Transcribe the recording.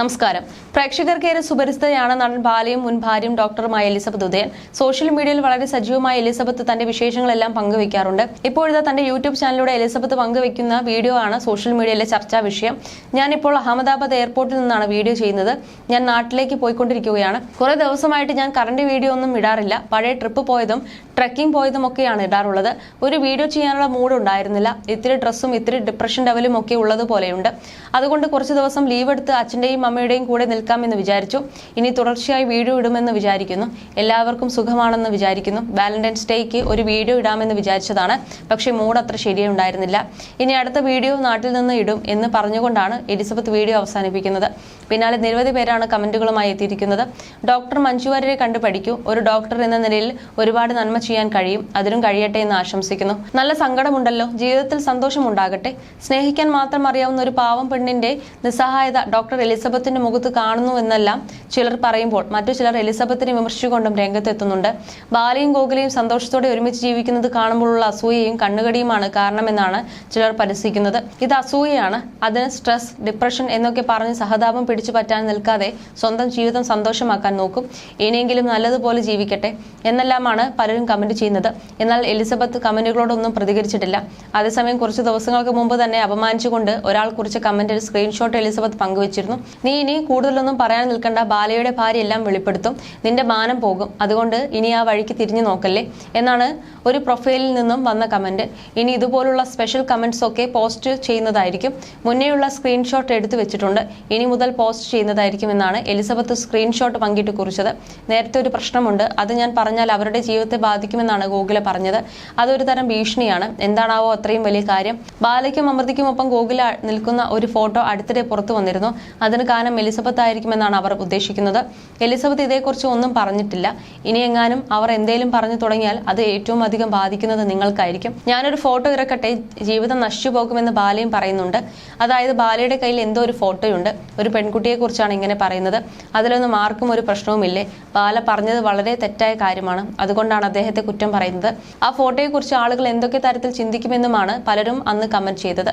നമസ്കാരം. പ്രേക്ഷകർക്കേറെ സുപരിസ്ഥിതയാണ് നടൻ ബാലയും മുൻ ഭാര്യയും ഡോക്ടറുമായ എലിസബത്ത് ഉദയൻ. സോഷ്യൽ മീഡിയയിൽ വളരെ സജീവമായ എലിസബത്ത് തന്റെ വിശേഷങ്ങളെല്ലാം പങ്കുവയ്ക്കാറുണ്ട് ഇപ്പോഴത്തെ തന്റെ യൂട്യൂബ് ചാനലിലൂടെ എലിസബത്ത് പങ്കുവയ്ക്കുന്ന വീഡിയോ ആണ് സോഷ്യൽ മീഡിയയിലെ ചർച്ചാ വിഷയം. ഞാനിപ്പോൾ അഹമ്മദാബാദ് എയർപോർട്ടിൽ നിന്നാണ് വീഡിയോ ചെയ്യുന്നത്. ഞാൻ നാട്ടിലേക്ക് പോയിക്കൊണ്ടിരിക്കുകയാണ്. കുറെ ദിവസമായിട്ട് ഞാൻ കറണ്ട് വീഡിയോ ഒന്നും ഇടാറില്ല. പഴയ ട്രിപ്പ് പോയതും ട്രക്കിംഗ് പോയതും ഒക്കെയാണ് ഇടാറുള്ളത്. ഒരു വീഡിയോ ചെയ്യാനുള്ള മൂഡ് ഉണ്ടായിരുന്നില്ല. ഇത്തിരി ഡ്രസ്സും ഇത്തിരി ഡിപ്രഷൻ ലെവലും ഒക്കെ ഉള്ളതുപോലെയുണ്ട്. അതുകൊണ്ട് കുറച്ച് ദിവസം ലീവ് എടുത്ത് അച്ഛന്റെയും അമ്മയുടെയും കൂടെ നിൽക്കാമെന്ന് വിചാരിച്ചു. ഇനി തുടർച്ചയായി വീഡിയോ ഇടുമെന്ന് വിചാരിക്കുന്നു. എല്ലാവർക്കും സുഖമാണെന്ന് വിചാരിക്കുന്നു. വാലന്റൈൻസ് ഡേക്ക് ഒരു വീഡിയോ ഇടാമെന്ന് വിചാരിച്ചതാണ്. പക്ഷേ മൂഡ് അത്ര ശരിയുണ്ടായിരുന്നില്ല ഇനി അടുത്ത വീഡിയോ നാട്ടിൽ നിന്ന് ഇടും എന്ന് പറഞ്ഞുകൊണ്ടാണ് എലിസബത്ത് വീഡിയോ അവസാനിപ്പിക്കുന്നത്. പിന്നാലെ നിരവധി പേരാണ് കമന്റുകളുമായി എത്തിയിരിക്കുന്നത്. ഡോക്ടർ മഞ്ജു വാര്യരെ കണ്ടു പഠിക്കൂ. ഒരു ഡോക്ടർ എന്ന നിലയിൽ ഒരുപാട് നന്മ ചെയ്യാൻ കഴിയും. അതിനും കഴിയട്ടെ എന്ന് ആശംസിക്കുന്നു. നല്ല സങ്കടമുണ്ടല്ലോ. ജീവിതത്തിൽ സന്തോഷമുണ്ടാകട്ടെ സ്നേഹിക്കാൻ മാത്രം അറിയാവുന്ന ഒരു പാവം പെണ്ണിന്റെ നിസ്സഹായത ഡോക്ടർ എലിസബത്തിന്റെ മുഖത്ത് കാണുന്നു എന്നെല്ലാം ചിലർ പറയുമ്പോൾ മറ്റു ചിലർ എലിസബത്തിനെ വിമർശിച്ചുകൊണ്ടും രംഗത്തെത്തുന്നുണ്ട്. ബാലയും ഗോകുലയും സന്തോഷത്തോടെ ഒരുമിച്ച് ജീവിക്കുന്നത് കാണുമ്പോഴുള്ള അസൂയയും കണ്ണുകടിയുമാണ് കാരണമെന്നാണ് ചിലർ പരിഹസിക്കുന്നത് ഇത് അസൂയയാണ്. അതിന് സ്ട്രെസ് ഡിപ്രഷൻ എന്നൊക്കെ പറഞ്ഞ് സഹതാപം പിടിച്ചു പറ്റാൻ നിൽക്കാതെ സ്വന്തം ജീവിതം സന്തോഷമാക്കാൻ നോക്കും. ഇനിയെങ്കിലും നല്ലതുപോലെ ജീവിക്കട്ടെ എന്നെല്ലാമാണ് പലരും കമന്റ് ചെയ്യുന്നത്. എന്നാൽ എലിസബത്ത് കമന്റുകളോടൊന്നും പ്രതികരിച്ചിട്ടില്ല. അതേസമയം കുറച്ച് ദിവസങ്ങൾക്ക് മുമ്പ് തന്നെ അപമാനിച്ചുകൊണ്ട് ഒരാൾ കുറിച്ച കമന്റിൽ സ്ക്രീൻഷോട്ട് എലിസബത്ത് പങ്കുവച്ചിരുന്നു. നീ ഇനി കൂടുതലൊന്നും പറയാൻ നിൽക്കണ്ട. ബാലയുടെ ഭാര്യ എല്ലാം വെളിപ്പെടുത്തും. നിന്റെ മാനം പോകും. അതുകൊണ്ട് ഇനി ആ വഴിക്ക് തിരിഞ്ഞു നോക്കല്ലേ? എന്നാണ് ഒരു പ്രൊഫൈലിൽ നിന്നും വന്ന കമന്റ്. ഇനി ഇതുപോലുള്ള സ്പെഷ്യൽ കമന്റ്സ് ഒക്കെ പോസ്റ്റ് ചെയ്യുന്നതായിരിക്കും. മുന്നേയുള്ള സ്ക്രീൻഷോട്ട് എടുത്തു വെച്ചിട്ടുണ്ട്. ഇനി മുതൽ പോസ്റ്റ് ചെയ്യുന്നതായിരിക്കും എന്നാണ് എലിസബത്ത് സ്ക്രീൻഷോട്ട് പങ്കിട്ട് കുറിച്ചത്. നേരത്തെ ഒരു പ്രശ്നമുണ്ട്. അത് ഞാൻ പറഞ്ഞാൽ അവരുടെ ജീവിതത്തെ ബാധിക്കുമെന്നാണ് ഗോകുല പറഞ്ഞത്. അതൊരു തരം ഭീഷണിയാണ്. എന്താണാവോ അത്രയും വലിയ കാര്യം. ബാലയ്ക്കും അമൃതിക്കും ഒപ്പം ഗോകുല നിൽക്കുന്ന ഒരു ഫോട്ടോ അടുത്തിടെ പുറത്തു വന്നിരുന്നു. അതിന് കാരണം എലിസബത്ത് ആയിരിക്കുമെന്നാണ് അവർ ഉദ്ദേശിക്കുന്നത്. എലിസബത്ത് ഇതേക്കുറിച്ച് ഒന്നും പറഞ്ഞിട്ടില്ല. ഇനി എങ്ങാനും അവർ എന്തേലും പറഞ്ഞു തുടങ്ങിയാൽ അത് ഏറ്റവും അധികം ബാധിക്കുന്നത് നിങ്ങൾക്കായിരിക്കും. ഞാനൊരു ഫോട്ടോ ഇറക്കട്ടെ ജീവിതം നശിച്ചു പോകുമെന്ന് ബാലയും പറയുന്നുണ്ട്. അതായത് ബാലയുടെ കയ്യിൽ എന്തോ ഒരു ഫോട്ടോയുണ്ട്. ഒരു പെൺകുട്ടിയെക്കുറിച്ചാണ് ഇങ്ങനെ പറയുന്നത്. അതിലൊന്നും ആർക്കും ഒരു പ്രശ്നവുമില്ലേ? ബാല പറഞ്ഞത് വളരെ തെറ്റായ കാര്യമാണ്. അതുകൊണ്ടാണ് അദ്ദേഹത്തെ കുറ്റം പറയുന്നത്. ആ ഫോട്ടോയെക്കുറിച്ച് ആളുകൾ എന്തൊക്കെ തരത്തിൽ ചിന്തിക്കുമെന്നുമാണ് പലരും അന്ന് കമന്റ് ചെയ്തത്.